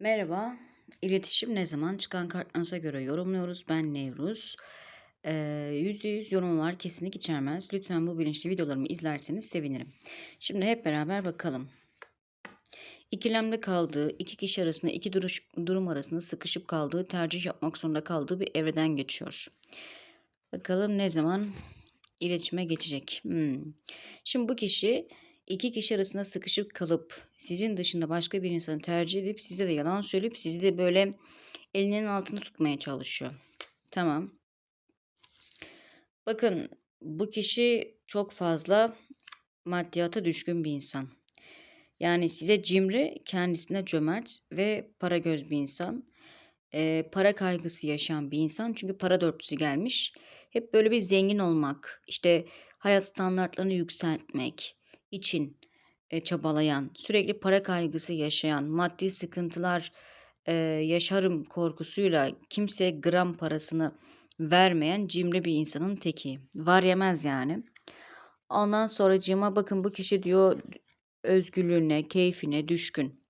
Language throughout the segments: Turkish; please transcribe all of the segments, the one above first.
Merhaba. İletişim ne zaman? Çıkan kartlarınıza göre yorumluyoruz. Ben Nevruz. Ee, %100 yorum var. Kesinlik içermez. Lütfen bu bilinçli videolarımı izlerseniz sevinirim. Şimdi hep beraber bakalım. İkilemde kaldığı, iki kişi arasında, iki duruş, durum arasında sıkışıp kaldığı, tercih yapmak zorunda kaldığı bir evreden geçiyor. Bakalım ne zaman iletişime geçecek. Hmm. Şimdi bu kişi iki kişi arasında sıkışıp kalıp sizin dışında başka bir insanı tercih edip size de yalan söyleyip sizi de böyle elinin altında tutmaya çalışıyor. Tamam. Bakın bu kişi çok fazla maddiyata düşkün bir insan. Yani size cimri, kendisine cömert ve para göz bir insan. Ee, para kaygısı yaşayan bir insan. Çünkü para dörtlüsü gelmiş. Hep böyle bir zengin olmak, işte hayat standartlarını yükseltmek için e, çabalayan, sürekli para kaygısı yaşayan, maddi sıkıntılar e, yaşarım korkusuyla kimseye gram parasını vermeyen cimri bir insanın teki. Var yemez yani. Ondan sonra cima bakın bu kişi diyor özgürlüğüne, keyfine düşkün.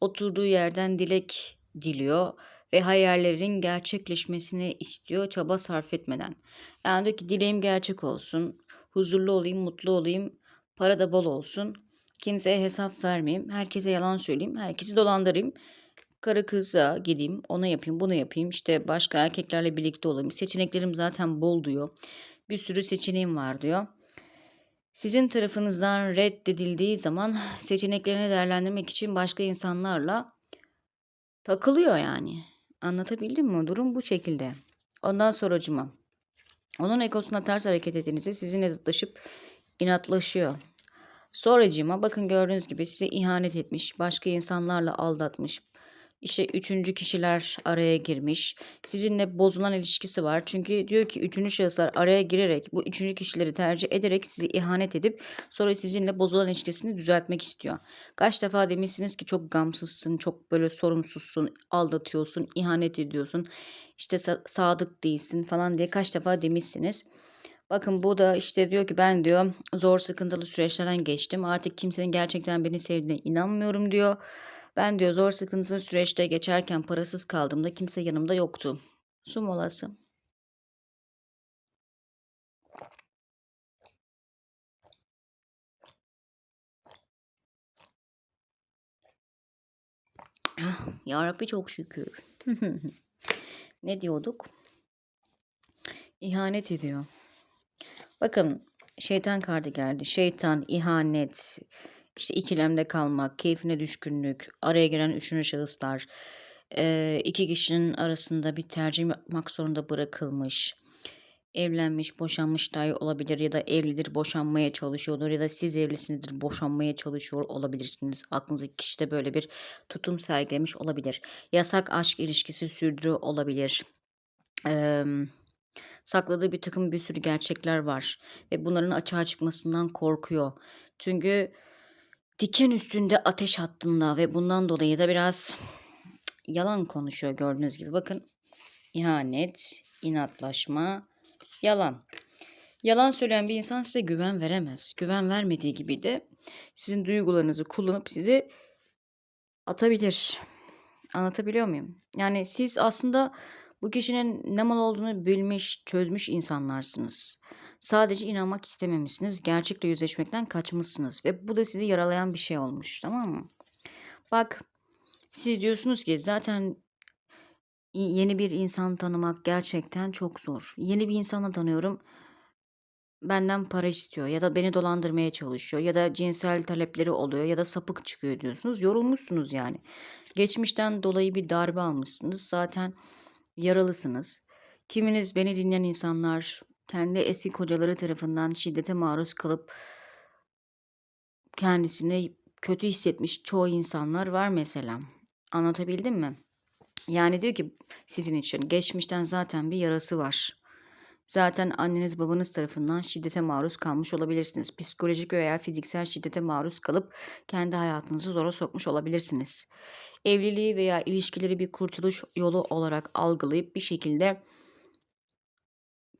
Oturduğu yerden dilek diliyor ve hayallerin gerçekleşmesini istiyor çaba sarf etmeden. Yani diyor ki dileğim gerçek olsun, huzurlu olayım, mutlu olayım, para da bol olsun. Kimseye hesap vermeyeyim, herkese yalan söyleyeyim, herkesi dolandırayım. Karı kıza gideyim, onu yapayım, bunu yapayım, işte başka erkeklerle birlikte olayım. Seçeneklerim zaten bol diyor. Bir sürü seçeneğim var diyor. Sizin tarafınızdan reddedildiği zaman seçeneklerini değerlendirmek için başka insanlarla takılıyor yani. Anlatabildim mi? Durum bu şekilde. Ondan sonracıma. Onun egosuna ters hareket ettiğinizde sizinle zıtlaşıp inatlaşıyor. Sonracığıma bakın gördüğünüz gibi size ihanet etmiş, başka insanlarla aldatmış, işte üçüncü kişiler araya girmiş. Sizinle bozulan ilişkisi var. Çünkü diyor ki üçüncü şahıslar araya girerek bu üçüncü kişileri tercih ederek sizi ihanet edip sonra sizinle bozulan ilişkisini düzeltmek istiyor. Kaç defa demişsiniz ki çok gamsızsın, çok böyle sorumsuzsun, aldatıyorsun, ihanet ediyorsun, işte sadık değilsin falan diye kaç defa demişsiniz. Bakın bu da işte diyor ki ben diyor zor sıkıntılı süreçlerden geçtim. Artık kimsenin gerçekten beni sevdiğine inanmıyorum diyor. Ben diyor zor sıkıntılı süreçte geçerken parasız kaldığımda kimse yanımda yoktu. Su molası. Ah, ya Rabbi çok şükür. ne diyorduk? İhanet ediyor. Bakın şeytan kartı geldi. Şeytan, ihanet, işte ikilemde kalmak, keyfine düşkünlük, araya giren üçüncü şahıslar, iki kişinin arasında bir tercih yapmak zorunda bırakılmış, evlenmiş, boşanmış dahi olabilir ya da evlidir, boşanmaya çalışıyordur ya da siz evlisinizdir, boşanmaya çalışıyor olabilirsiniz. Aklınızdaki kişi de böyle bir tutum sergilemiş olabilir. Yasak aşk ilişkisi sürdürüyor olabilir. Eee sakladığı bir takım bir sürü gerçekler var ve bunların açığa çıkmasından korkuyor. Çünkü diken üstünde ateş hattında ve bundan dolayı da biraz yalan konuşuyor gördüğünüz gibi. Bakın ihanet, inatlaşma, yalan. Yalan söyleyen bir insan size güven veremez. Güven vermediği gibi de sizin duygularınızı kullanıp sizi atabilir. Anlatabiliyor muyum? Yani siz aslında bu kişinin ne mal olduğunu bilmiş, çözmüş insanlarsınız. Sadece inanmak istememişsiniz, gerçekle yüzleşmekten kaçmışsınız ve bu da sizi yaralayan bir şey olmuş, tamam mı? Bak, siz diyorsunuz ki zaten yeni bir insan tanımak gerçekten çok zor. Yeni bir insanı tanıyorum, benden para istiyor ya da beni dolandırmaya çalışıyor ya da cinsel talepleri oluyor ya da sapık çıkıyor diyorsunuz. Yorulmuşsunuz yani. Geçmişten dolayı bir darbe almışsınız. Zaten yaralısınız. Kiminiz beni dinleyen insanlar kendi eski kocaları tarafından şiddete maruz kalıp kendisini kötü hissetmiş çoğu insanlar var mesela. Anlatabildim mi? Yani diyor ki sizin için geçmişten zaten bir yarası var. Zaten anneniz babanız tarafından şiddete maruz kalmış olabilirsiniz. Psikolojik veya fiziksel şiddete maruz kalıp kendi hayatınızı zora sokmuş olabilirsiniz. Evliliği veya ilişkileri bir kurtuluş yolu olarak algılayıp bir şekilde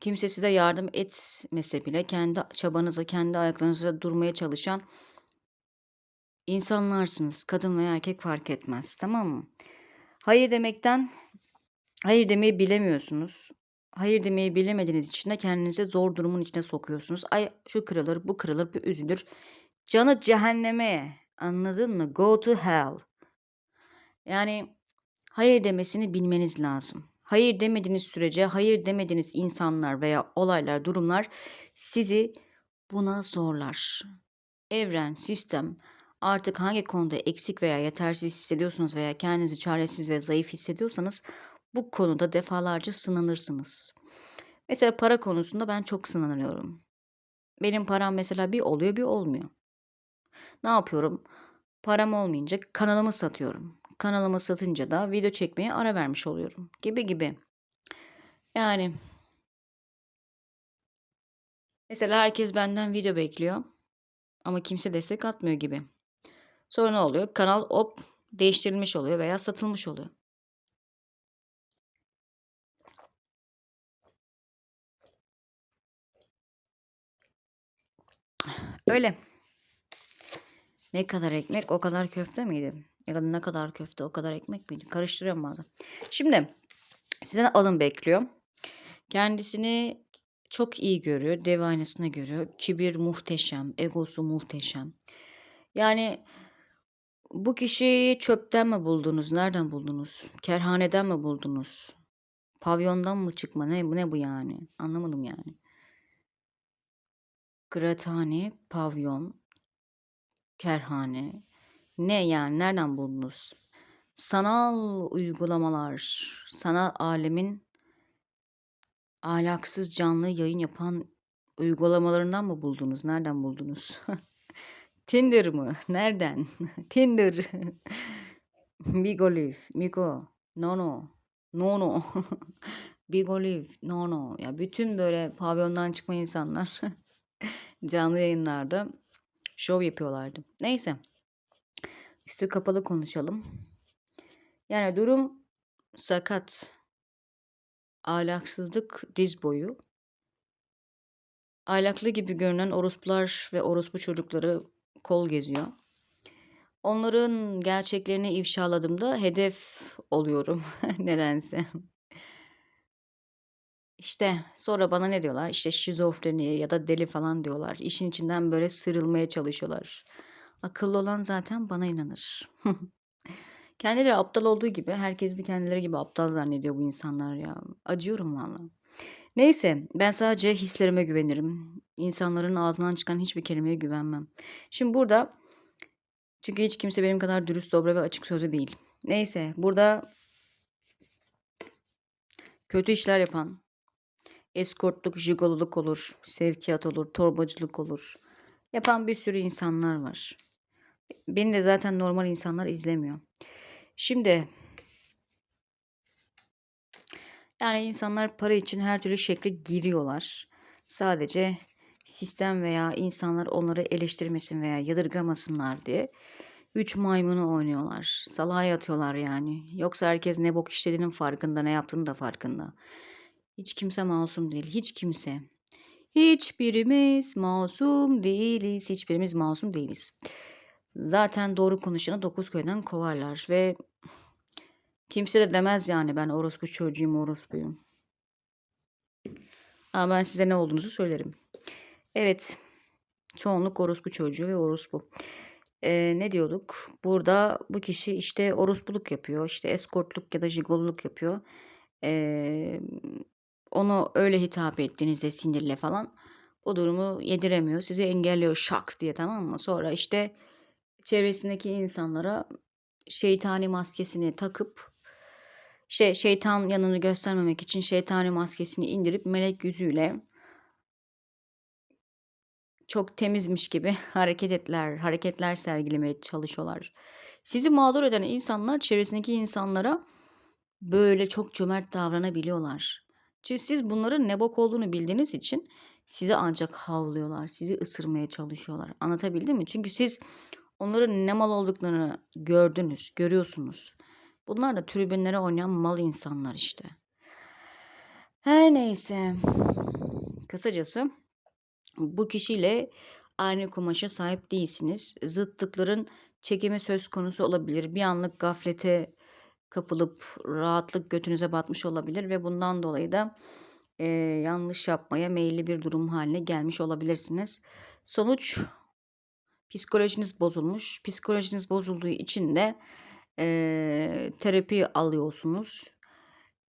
kimse size yardım etmese bile kendi çabanıza, kendi ayaklarınıza durmaya çalışan insanlarsınız. Kadın veya erkek fark etmez. Tamam mı? Hayır demekten hayır demeyi bilemiyorsunuz. Hayır demeyi bilemediğiniz için de kendinizi zor durumun içine sokuyorsunuz. Ay şu kırılır, bu kırılır, bu üzülür. Canı cehenneme. Anladın mı? Go to hell. Yani hayır demesini bilmeniz lazım. Hayır demediğiniz sürece hayır demediğiniz insanlar veya olaylar, durumlar sizi buna zorlar. Evren, sistem artık hangi konuda eksik veya yetersiz hissediyorsunuz veya kendinizi çaresiz ve zayıf hissediyorsanız bu konuda defalarca sınanırsınız. Mesela para konusunda ben çok sınanıyorum. Benim param mesela bir oluyor bir olmuyor. Ne yapıyorum? Param olmayınca kanalımı satıyorum. Kanalımı satınca da video çekmeye ara vermiş oluyorum. Gibi gibi. Yani mesela herkes benden video bekliyor ama kimse destek atmıyor gibi. Sonra ne oluyor? Kanal hop değiştirilmiş oluyor veya satılmış oluyor. Öyle. Ne kadar ekmek o kadar köfte miydi? Ya da ne kadar köfte o kadar ekmek miydi? Karıştırıyorum bazen. Şimdi sizden alım bekliyor. Kendisini çok iyi görüyor. Dev aynasına görüyor. Kibir muhteşem. Egosu muhteşem. Yani bu kişiyi çöpten mi buldunuz? Nereden buldunuz? Kerhaneden mi buldunuz? Pavyondan mı çıkma? Ne, ne bu yani? Anlamadım yani. Kıraathane, pavyon, kerhane. Ne yani? Nereden buldunuz? Sanal uygulamalar, sanal alemin ahlaksız canlı yayın yapan uygulamalarından mı buldunuz? Nereden buldunuz? Tinder mı? Nereden? Tinder. Big Olive, Migo, Nono, Nono. Big Olive, Nono. Ya bütün böyle pavyondan çıkma insanlar canlı yayınlarda şov yapıyorlardı. Neyse. Üstü kapalı konuşalım. Yani durum sakat. Ahlaksızlık diz boyu. Ahlaklı gibi görünen orospular ve orospu çocukları kol geziyor. Onların gerçeklerini ifşaladığımda hedef oluyorum nedense. İşte sonra bana ne diyorlar? İşte şizofreni ya da deli falan diyorlar. İşin içinden böyle sıyrılmaya çalışıyorlar. Akıllı olan zaten bana inanır. Kendileri aptal olduğu gibi herkesi de kendileri gibi aptal zannediyor bu insanlar ya. Acıyorum valla. Neyse ben sadece hislerime güvenirim. İnsanların ağzından çıkan hiçbir kelimeye güvenmem. Şimdi burada çünkü hiç kimse benim kadar dürüst, dobra ve açık sözlü değil. Neyse burada kötü işler yapan, eskortluk, jigololuk olur, sevkiyat olur, torbacılık olur. Yapan bir sürü insanlar var. Beni de zaten normal insanlar izlemiyor. Şimdi yani insanlar para için her türlü şekle giriyorlar. Sadece sistem veya insanlar onları eleştirmesin veya yadırgamasınlar diye üç maymunu oynuyorlar. Salağa yatıyorlar yani. Yoksa herkes ne bok işlediğinin farkında, ne yaptığını da farkında. Hiç kimse masum değil. Hiç kimse. Hiçbirimiz masum değiliz. Hiçbirimiz masum değiliz. Zaten doğru konuşanı dokuz köyden kovarlar ve kimse de demez yani ben orospu çocuğuyum, orospuyum. Ama ben size ne olduğunuzu söylerim. Evet, çoğunluk orospu çocuğu ve orospu. Ee, ne diyorduk? Burada bu kişi işte orospuluk yapıyor, işte eskortluk ya da jigoluluk yapıyor. Ee, onu öyle hitap ettiğinizde sinirle falan o durumu yediremiyor. Sizi engelliyor şak diye tamam mı? Sonra işte çevresindeki insanlara şeytani maskesini takıp şey şeytan yanını göstermemek için şeytani maskesini indirip melek yüzüyle çok temizmiş gibi hareketler, hareketler sergilemeye çalışıyorlar. Sizi mağdur eden insanlar çevresindeki insanlara böyle çok cömert davranabiliyorlar. Çünkü siz bunların ne bok olduğunu bildiğiniz için sizi ancak havlıyorlar, sizi ısırmaya çalışıyorlar. Anlatabildim mi? Çünkü siz onların ne mal olduklarını gördünüz, görüyorsunuz. Bunlar da tribünlere oynayan mal insanlar işte. Her neyse. Kısacası bu kişiyle aynı kumaşa sahip değilsiniz. Zıtlıkların çekimi söz konusu olabilir. Bir anlık gaflete kapılıp rahatlık götünüze batmış olabilir ve bundan dolayı da eee, yanlış yapmaya meyilli bir durum haline gelmiş olabilirsiniz. Sonuç psikolojiniz bozulmuş. Psikolojiniz bozulduğu için de eee, terapi alıyorsunuz.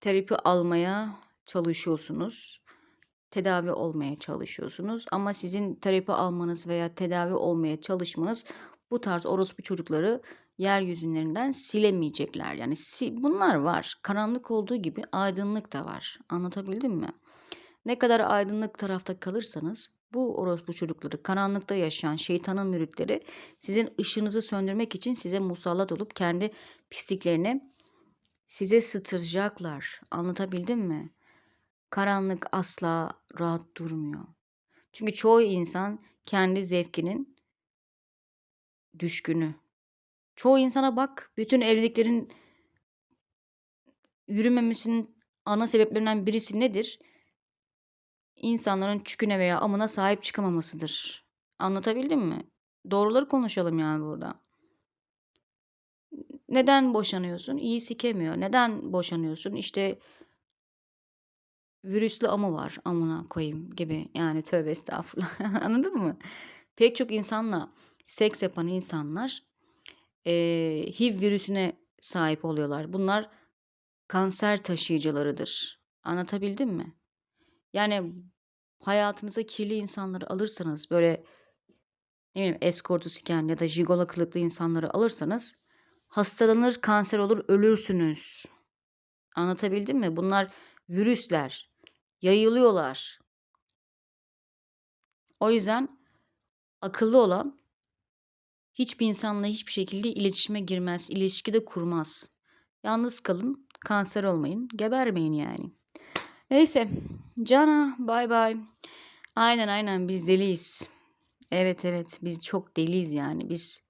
Terapi almaya çalışıyorsunuz. Tedavi olmaya çalışıyorsunuz. Ama sizin terapi almanız veya tedavi olmaya çalışmanız bu tarz orospu çocukları yeryüzünden silemeyecekler. Yani si- bunlar var. Karanlık olduğu gibi aydınlık da var. Anlatabildim mi? Ne kadar aydınlık tarafta kalırsanız bu orospu çocukları, karanlıkta yaşayan şeytanın müritleri sizin ışığınızı söndürmek için size musallat olup kendi pisliklerini size sıtıracaklar. Anlatabildim mi? Karanlık asla rahat durmuyor. Çünkü çoğu insan kendi zevkinin düşkünü. Çoğu insana bak, bütün evliliklerin yürümemesinin ana sebeplerinden birisi nedir? İnsanların çüküne veya amına sahip çıkamamasıdır. Anlatabildim mi? Doğruları konuşalım yani burada. Neden boşanıyorsun? İyi sikemiyor. Neden boşanıyorsun? İşte virüslü amı var amına koyayım gibi. Yani tövbe estağfurullah. Anladın mı? Pek çok insanla seks yapan insanlar eee HIV virüsüne sahip oluyorlar. Bunlar kanser taşıyıcılarıdır. Anlatabildim mi? Yani hayatınıza kirli insanları alırsanız böyle ne bileyim eskortu siken ya da jigolo kılıklı insanları alırsanız hastalanır, kanser olur, ölürsünüz. Anlatabildim mi? Bunlar virüsler. Yayılıyorlar. O yüzden akıllı olan hiçbir insanla hiçbir şekilde iletişime girmez, ilişki de kurmaz. Yalnız kalın, kanser olmayın, gebermeyin yani. Neyse, Cana, bay bay. Aynen aynen biz deliyiz. Evet evet biz çok deliyiz yani. Biz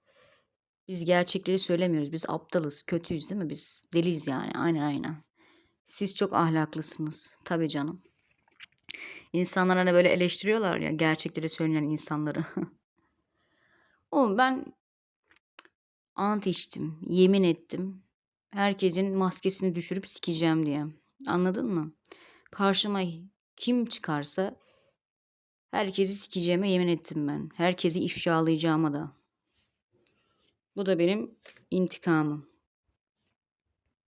biz gerçekleri söylemiyoruz. Biz aptalız, kötüyüz değil mi? Biz deliyiz yani. Aynen aynen. Siz çok ahlaklısınız. Tabii canım. İnsanlar hani böyle eleştiriyorlar ya gerçekleri söyleyen insanları. Oğlum ben ant içtim, yemin ettim. Herkesin maskesini düşürüp sikeceğim diye. Anladın mı? Karşıma kim çıkarsa herkesi sikeceğime yemin ettim ben. Herkesi ifşalayacağıma da. Bu da benim intikamım.